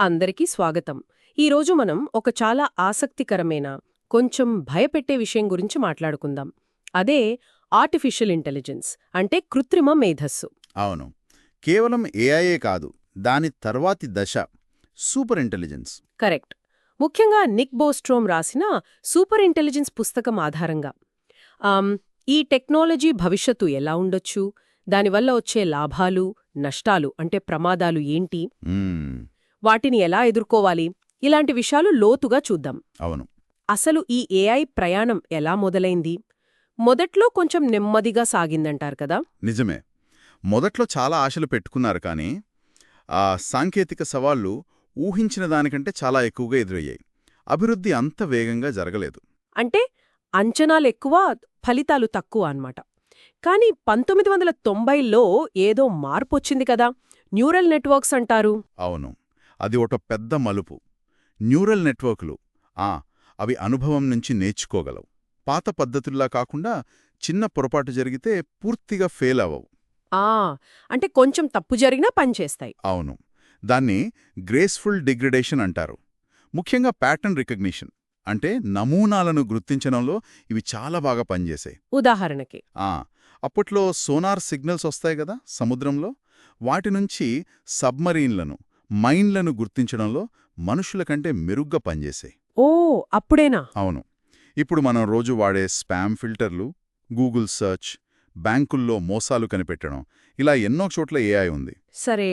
అందరికీ స్వాగతం. ఈరోజు మనం ఒక చాలా ఆసక్తికరమైన కొంచెం భయపెట్టే విషయం గురించి మాట్లాడుకుందాం. అదే ఆర్టిఫిషియల్ ఇంటెలిజెన్స్ అంటే కృత్రిమ మేధస్సు. అవును. కేవలం ఏఐఏ కాదు దాని తర్వాతి దశ సూపర్ ఇంటెలిజెన్స్. కరెక్ట్. ముఖ్యంగా నిక్ బోస్ట్రోమ్ రాసిన సూపర్ ఇంటెలిజెన్స్ పుస్తకం ఆధారంగా. ఈ టెక్నాలజీ భవిష్యత్తు ఎలా ఉండొచ్చు? దానివల్ల వచ్చే లాభాలు నష్టాలు అంటే ప్రమాదాలు ఏంటి? వాటిని ఎలా ఎదుర్కోవాలి? ఇలాంటి విషయాలు లోతుగా చూద్దాం. అవును. అసలు ఈ ఏఐ ప్రయాణం ఎలా మొదలైంది? మొదట్లో కొంచెం నెమ్మదిగా సాగిందంటారు కదా? నిజమే. మొదట్లో చాలా ఆశలు పెట్టుకున్నారు కానీ ఆ సాంకేతిక సవాళ్ళు ఊహించిన దానికంటే చాలా ఎక్కువగా ఎదురయ్యాయి. అభివృద్ధి అంత వేగంగా జరగలేదు. అంటే అంచనాలెక్కువ ఫలితాలు తక్కువ అన్నమాట. కానీ పంతొమ్మిది వందల తొంభైలో ఏదో మార్పొచ్చింది కదా? న్యూరల్ నెట్వర్క్స్ అంటారు. అవును. అది ఒక పెద్ద మలుపు. న్యూరల్ నెట్వర్క్లు ఆ అవి అనుభవం నుంచి నేర్చుకోగలవు. పాత పద్ధతుల్లా కాకుండా చిన్న పొరపాటు జరిగితే పూర్తిగా ఫెయిల్ అవ్వవు. ఆ అంటే కొంచెం తప్పు జరిగినా పనిచేస్తాయి అవును. దాన్ని గ్రేస్ఫుల్ డిగ్రడేషన్ అంటారు. ముఖ్యంగా ప్యాటర్న్ రికగ్నిషన్ అంటే నమూనాలను గుర్తించడంలో ఇవి చాలా బాగా పనిచేశాయి. ఉదాహరణకి. ఆ అప్పట్లో సోనార్ సిగ్నల్స్ వస్తాయి కదా సముద్రంలో? వాటి నుంచి సబ్మరీన్లను మైన్లను గుర్తించడంలో మనుషుల కంటే మెరుగ్గా పనిచేశాయి ఓ అప్పుడేనా? అవును. ఇప్పుడు మనం రోజు వాడే స్పామ్ ఫిల్టర్లు గూగుల్ సర్చ్ బ్యాంకుల్లో మోసాలు కనిపెట్టడం ఇలా ఎన్నో చోట్ల ఏఐ ఉంది. సరే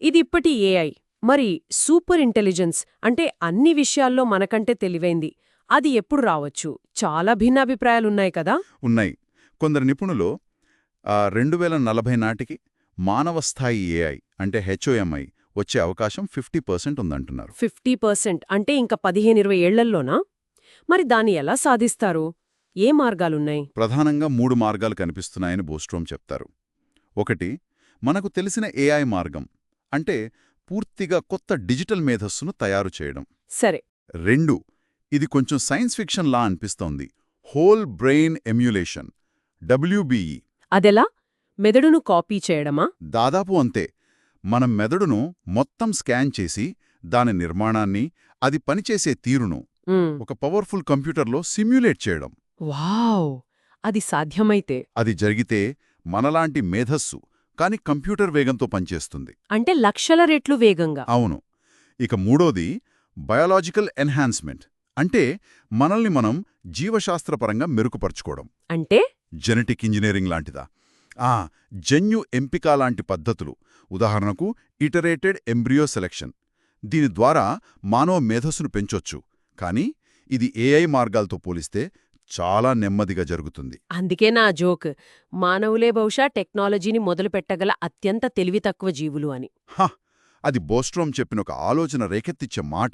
ఇది ఇప్పటి ఏఐ. మరి సూపర్ ఇంటెలిజెన్స్ అంటే అన్ని విషయాల్లో మనకంటే తెలివైంది. అది ఎప్పుడు రావచ్చు? చాలా భిన్నాభిప్రాయాలున్నాయి కదా? ఉన్నాయి. కొందరు నిపుణులు రెండు వేల నలభై నాటికి మానవ స్థాయి ఏఐ అంటే హెచ్ఓఎంఐ వచ్చే అవకాశం ఫిఫ్టీ పర్సెంట్ ఉందంటున్నారు. ఫిఫ్టీ పర్సెంట్ అంటే ఇంకా పదిహేను ఇరవై ఏళ్ళల్లోనా? మరి దాన్ని ఎలా సాధిస్తారు? ఏ మార్గాలున్నాయి? ప్రధానంగా మూడు మార్గాలు కనిపిస్తున్నాయని బోస్ట్రోమ్ చెప్తారు. ఒకటి మనకు తెలిసిన ఏఐ మార్గం అంటే పూర్తిగా కొత్త డిజిటల్ మేధస్సును తయారు చేయడం. సరే. రెండు ఇది కొంచెం సైన్స్ ఫిక్షన్ లా అనిపిస్తోంది. హోల్ బ్రెయిన్ ఎమ్యులేషన్ డబ్ల్యూబీఈ అదెలా? మెదడును కాపీ చేయడమా? దాదాపు అంతే. మనం మెదడును మొత్తం స్కాన్ చేసి దాని నిర్మాణాన్ని అది పనిచేసే తీరును ఒక పవర్ఫుల్ కంప్యూటర్లో సిమ్యులేట్ చేయడం. వావ్! అది సాధ్యమైతే. అది జరిగితే మనలాంటి మేధస్సు కాని కంప్యూటర్ వేగంతో పనిచేస్తుంది. అంటే లక్షల రెట్లు వేగంగా. అవును. ఇక మూడోది బయాలజికల్ ఎన్హాన్స్మెంట్. అంటే మనల్ని మనం జీవశాస్త్రపరంగా మెరుగుపరుచుకోవడం. అంటే? జెనెటిక్ ఇంజనీరింగ్ లాంటిదా? ఆ జన్యు ఎంపిక లాంటి పద్ధతులు. ఉదాహరణకు ఇటరేటెడ్ ఎంబ్రియో సెలెక్షన్. దీని ద్వారా మానవ మేధస్సును పెంచొచ్చు. కానీ ఇది ఏఐ మార్గాలతో పోలిస్తే చాలా నెమ్మదిగా జరుగుతుంది. అందుకే నా జోక్ మానవులే బహుశా టెక్నాలజీని మొదలుపెట్టగల అత్యంత తెలివి తక్కువ జీవులు అని. హ! అది బోస్ట్రోమ్ చెప్పిన ఒక ఆలోచన రేకెత్తిచ్చే మాట.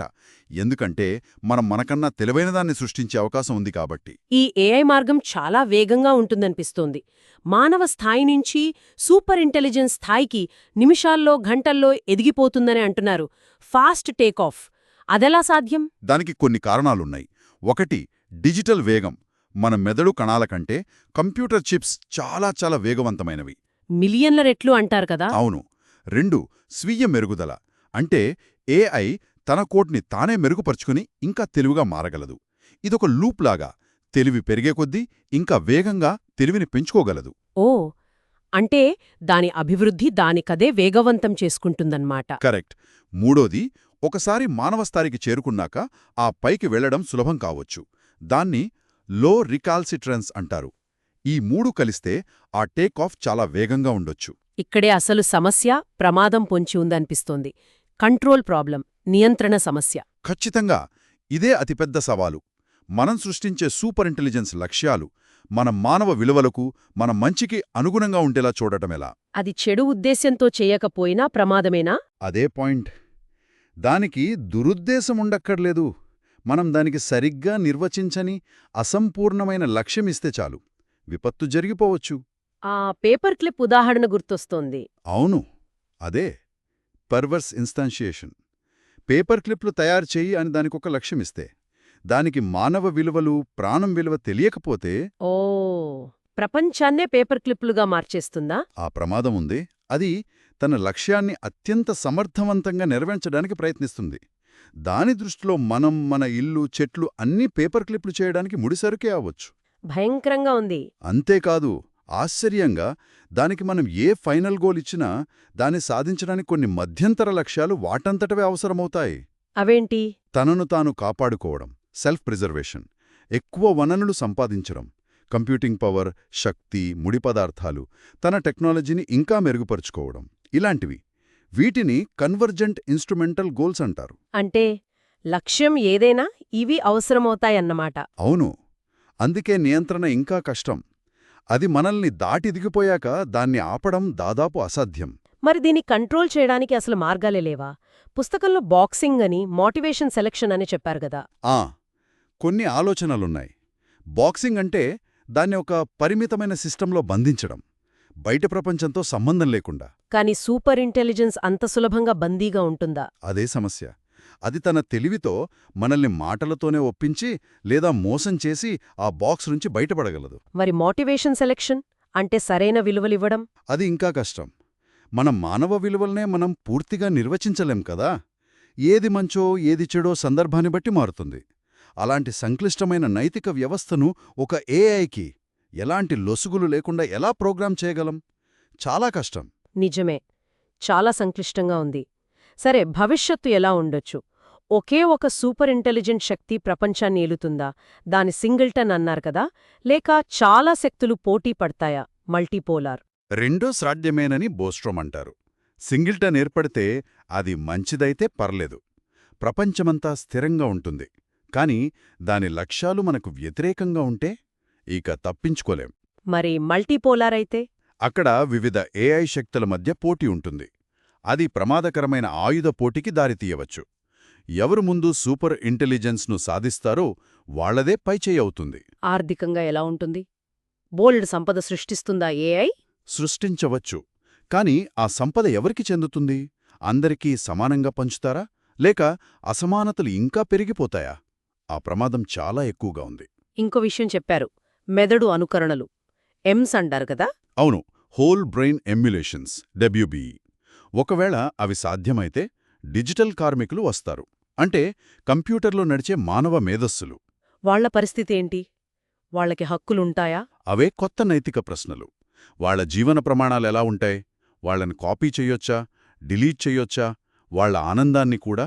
ఎందుకంటే మనం మనకన్నా తెలివైనదాన్ని సృష్టించే అవకాశం ఉంది కాబట్టి. ఈ ఏఐ మార్గం చాలా వేగంగా ఉంటుందనిపిస్తోంది. మానవ స్థాయి నుంచి సూపర్ ఇంటెలిజెన్స్ స్థాయికి నిమిషాల్లో గంటల్లో ఎదిగిపోతుందని అంటున్నారు. Fast take off. అదెలా సాధ్యం? దానికి కొన్ని కారణాలున్నాయి. ఒకటి డిజిటల్ వేగం. మన మెదడు కణాల కంటే కంప్యూటర్ చిప్స్ చాలా చాలా వేగవంతమైనవి. మిలియన్ల రెట్లు అంటారు కదా? అవును. రెండు స్వీయ మెరుగుదల. అంటే ఏఐ తన కోడ్ని తానే మెరుగుపరుచుకుని ఇంకా తెలివిగా మారగలదు. ఇదొక లూప్ లాగా తెలివి పెరిగే కొద్దీ ఇంకా వేగంగా తెలివిని పెంచుకోగలదు. ఓ! అంటే దాని అభివృద్ధి దానికదే వేగవంతం చేసుకుంటుందన్నమాట. కరెక్ట్. మూడోది ఒకసారి మానవ స్థాయికి చేరుకున్నాక ఆ పైకి వెళ్ళడం సులభం కావచ్చు. దాన్ని లో రికాల్సిట్రెన్స్ అంటారు. ఈ మూడు కలిస్తే ఆ టేక్ ఆఫ్ చాలా వేగంగా ఉండొచ్చు. ఇక్కడే అసలు సమస్య ప్రమాదం పొంచి ఉందనిపిస్తోంది. కంట్రోల్ ప్రాబ్లం నియంత్రణ సమస్య. ఖచ్చితంగా ఇదే అతిపెద్ద సవాలు. మనం సృష్టించే సూపర్ ఇంటెలిజెన్స్ లక్ష్యాలు మన మానవ విలువలకు మన మంచికి అనుగుణంగా ఉండేలా చూడటమెలా అది చెడు ఉద్దేశ్యంతో చేయకపోయినా ప్రమాదమేనా? అదే పాయింట్. దానికి దురుద్దేశం ఉండక్కర్లేదు. మనం దానికి సరిగ్గా నిర్వచించని అసంపూర్ణమైన లక్ష్యమిస్తే చాలు. విపత్తు జరిగిపోవచ్చు. ఆ పేపర్ క్లిప్ ఉదాహరణ గుర్తొస్తోంది. అవును. అదే. పర్వర్స్ ఇన్స్టాన్షియేషన్. పేపర్ క్లిప్లు తయారు చెయ్యి అని దానికొక లక్ష్యమిస్తే దానికి మానవ విలువలు ప్రాణం విలువ తెలియకపోతే ఓ. ప్రపంచాన్నే పేపర్ క్లిప్లుగా మార్చేస్తుందా? ఆ ప్రమాదం ఉంది. అది తన లక్ష్యాన్ని అత్యంత సమర్థవంతంగా నెరవేర్చడానికి ప్రయత్నిస్తుంది. దాని దృష్టిలో మనం మన ఇల్లు చెట్లు అన్నీ పేపర్ క్లిప్లు చేయడానికి ముడిసరుకే అవ్వచ్చు. భయంకరంగా ఉంది. అంతేకాదు ఆశ్చర్యంగా దానికి మనం ఏ ఫైనల్ గోల్ ఇచ్చినా దాన్ని సాధించడానికి కొన్ని మధ్యంతర లక్ష్యాలు వాటంతటవే అవసరమవుతాయి. అవేంటి? తనను తాను కాపాడుకోవడం సెల్ఫ్ ప్రిజర్వేషన్ ఎక్కువ వనరులు సంపాదించడం కంప్యూటింగ్ పవర్ శక్తి ముడి పదార్థాలు తన టెక్నాలజీని ఇంకా మెరుగుపరుచుకోవడం ఇలాంటివి. వీటిని కన్వర్జెంట్ ఇన్స్ట్రుమెంటల్ గోల్స్ అంటారు. అంటే లక్ష్యం ఏదైనా ఇవి అవసరమవుతాయన్నమాట. అవును. అందుకే నియంత్రణ ఇంకా కష్టం. అది మనల్ని దాటి దిగిపోయాక దాన్ని ఆపడం దాదాపు అసాధ్యం. మరి దీన్ని కంట్రోల్ చేయడానికి అసలు మార్గాలే లేవా? పుస్తకంలో బాక్సింగ్ అని మోటివేషన్ సెలక్షన్ అని చెప్పారు కదా. ఆ కొన్ని ఆలోచనలున్నాయి. బాక్సింగ్ అంటే దాన్ని ఒక పరిమితమైన సిస్టంలో బంధించడం బయట ప్రపంచంతో సంబంధం లేకుండా. కానీ సూపర్ ఇంటెలిజెన్స్ అంత సులభంగా బందీగా ఉంటుందా? అదే సమస్య. అది తన తెలివితో మనల్ని మాటలతోనే ఒప్పించి లేదా మోసం చేసి ఆ బాక్స్ నుంచి బయటపడగలదు. మరి మోటివేషన్ సెలక్షన్? అంటే సరైన విలువలివ్వడం అది ఇంకా కష్టం. మన మానవ విలువలనే మనం పూర్తిగా నిర్వచించలేం కదా? ఏది మంచో ఏది చెడో సందర్భాన్ని బట్టి మారుతుంది. అలాంటి సంక్లిష్టమైన నైతిక వ్యవస్థను ఒక ఏఐకి ఎలాంటి లొసుగులు లేకుండా ఎలా ప్రోగ్రాం చేయగలం? చాలా కష్టం. నిజమే. చాలా సంక్లిష్టంగా ఉంది. సరే భవిష్యత్తు ఎలా ఉండొచ్చు? ఒకే ఒక సూపర్ ఇంటెలిజెంట్ శక్తి ప్రపంచాన్ని ఏలుతుందా? దాని సింగిల్టన్ అన్నారు కదా లేక చాలా శక్తులు పోటీ పడతాయా? మల్టీపోలార్. రెండో సాధ్యమేనని బోస్ట్రోమ్ అంటారు. సింగిల్టన్ ఏర్పడితే అది మంచిదైతే పర్లేదు. ప్రపంచమంతా స్థిరంగా ఉంటుంది. కాని దాని లక్ష్యాలు మనకు వ్యతిరేకంగా ఉంటే ఇక తప్పించుకోలేం. మరి మల్టీపోలార్ అయితే? అక్కడ వివిధ ఏఐ శక్తుల మధ్య పోటీ ఉంటుంది. అది ప్రమాదకరమైన ఆయుధ పోటీకి దారితీయవచ్చు. ఎవరు ముందు సూపర్ ఇంటెలిజెన్స్ను సాధిస్తారో వాళ్ళదే పైచేయి అవుతుంది. ఆర్థికంగా ఎలా ఉంటుంది? బోల్డ్ సంపద సృష్టిస్తుందా ఏఐ? సృష్టించవచ్చు. కాని ఆ సంపద ఎవరికి చెందుతుంది? అందరికీ సమానంగా పంచుతారా? లేక అసమానతలు ఇంకా పెరిగిపోతాయా? ఆ ప్రమాదం చాలా ఎక్కువగా ఉంది. ఇంకో విషయం చెప్పారు. మెదడు అనుకరణలు. ఎమ్స్ అంటారు కదా? అవును. Whole brain emulations WBE. ఒకవేళ అవి సాధ్యమైతే డిజిటల్ కార్మికులు వస్తారు. అంటే కంప్యూటర్లో నడిచే మానవ మేధస్సులు. వాళ్ళ పరిస్థితి ఏంటి? వాళ్ళకి హక్కులుంటాయా? అవే కొత్త నైతిక ప్రశ్నలు. వాళ్ళ జీవన ప్రమాణాలెలా ఉంటాయి? వాళ్ళని కాపీ చెయ్యొచ్చా డిలీట్ చెయ్యొచ్చా వాళ్ళ ఆనందాన్ని కూడా?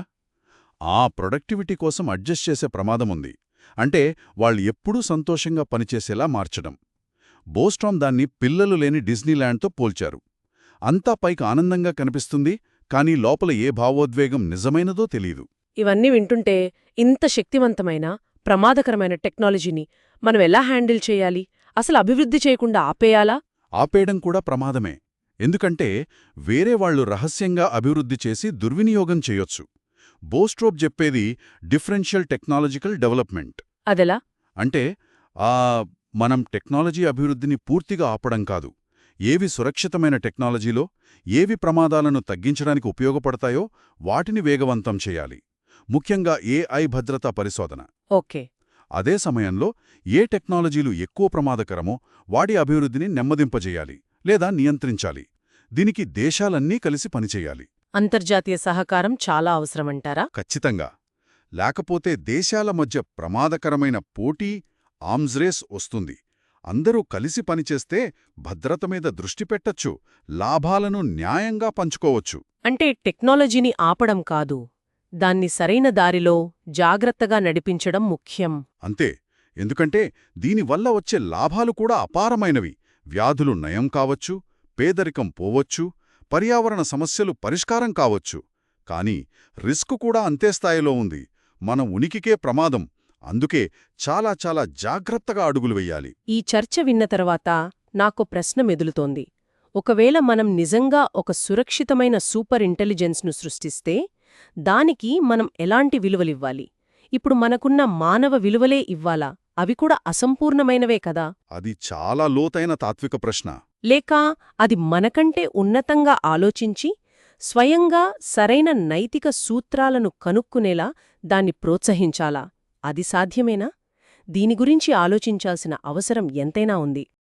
ఆ ప్రొడక్టివిటీ కోసం అడ్జస్ట్ చేసే ప్రమాదముంది అంటే వాళ్ళు ఎప్పుడూ సంతోషంగా పనిచేసేలా మార్చడం. బోస్టామ్ దాన్ని పిల్లలు లేని డిజ్నీల్యాండ్తో పోల్చారు. అంతా పైకి ఆనందంగా కనిపిస్తుంది కానీ లోపల ఏ భావోద్వేగం నిజమైనదో తెలీదు. ఇవన్నీ వింటుంటే ఇంత శక్తివంతమైన ప్రమాదకరమైన టెక్నాలజీని మనం ఎలా హ్యాండిల్ చేయాలి? అసలు అభివృద్ధి చేయకుండా ఆపేయాలా? ఆపేయడం కూడా ప్రమాదమే. ఎందుకంటే వేరే వాళ్ళు రహస్యంగా అభివృద్ధి చేసి దుర్వినియోగం చేయొచ్చు. బోస్ట్రోప్ చెప్పేది డిఫరెన్షియల్ టెక్నాలజికల్ డెవలప్మెంట్. అదెలా? అంటే ఆ మనం టెక్నాలజీ అభివృద్ధిని పూర్తిగా ఆపడం కాదు. ఏవి సురక్షితమైన టెక్నాలజీలో ఏవి ప్రమాదాలను తగ్గించడానికి ఉపయోగపడతాయో వాటిని వేగవంతం చేయాలి. ముఖ్యంగా ఏఐ భద్రతా పరిశోధన. ఓకే. అదే సమయంలో ఏ టెక్నాలజీలు ఎక్కువ ప్రమాదకరమో వాటి అభివృద్ధిని నెమ్మదింపజేయాలి లేదా నియంత్రించాలి. దీనికి దేశాలన్నీ కలిసి పనిచేయాలి. అంతర్జాతీయ సహకారం చాలా అవసరమంటారా? ఖచ్చితంగా. లేకపోతే దేశాల మధ్య ప్రమాదకరమైన పోటీ ఆమ్స్రేస్ వస్తుంది. అందరూ కలిసి పనిచేస్తే భద్రత మీద దృష్టి పెట్టచ్చు లాభాలను న్యాయంగా పంచుకోవచ్చు. అంటే టెక్నాలజీని ఆపడం కాదు. దాన్ని సరైన దారిలో జాగ్రత్తగా నడిపించడం ముఖ్యం. అంతే. ఎందుకంటే దీనివల్ల వచ్చే లాభాలు కూడా అపారమైనవి. వ్యాధులు నయం కావచ్చు పేదరికం పోవచ్చు పర్యావరణ సమస్యలు పరిష్కారం కావచ్చు. కాని రిస్క్ కూడా అంతే స్థాయిలో ఉంది. మన ఉనికికే ప్రమాదం. అందుకే చాలా చాలా జాగ్రత్తగా అడుగులు వెయ్యాలి ఈ చర్చ విన్న తర్వాత నాకు ప్రశ్న మెదులుతోంది. ఒకవేళ మనం నిజంగా ఒక సురక్షితమైన సూపర్ ఇంటెలిజెన్స్ను సృష్టిస్తే దానికి మనం ఎలాంటి విలువలివ్వాలి? ఇప్పుడు మనకున్న మానవ విలువలే ఇవ్వాలా? అవి కూడా అసంపూర్ణమైనవే కదా? అది చాలా లోతైన తాత్విక ప్రశ్న. లేక అది మనకంటే ఉన్నతంగా ఆలోచించి స్వయంగా సరైన నైతిక సూత్రాలను కనుక్కునేలా దాన్ని ప్రోత్సహించాలా? అది సాధ్యమేనా? దీని గురించి ఆలోచించాల్సిన అవసరం ఎంతైనా ఉంది.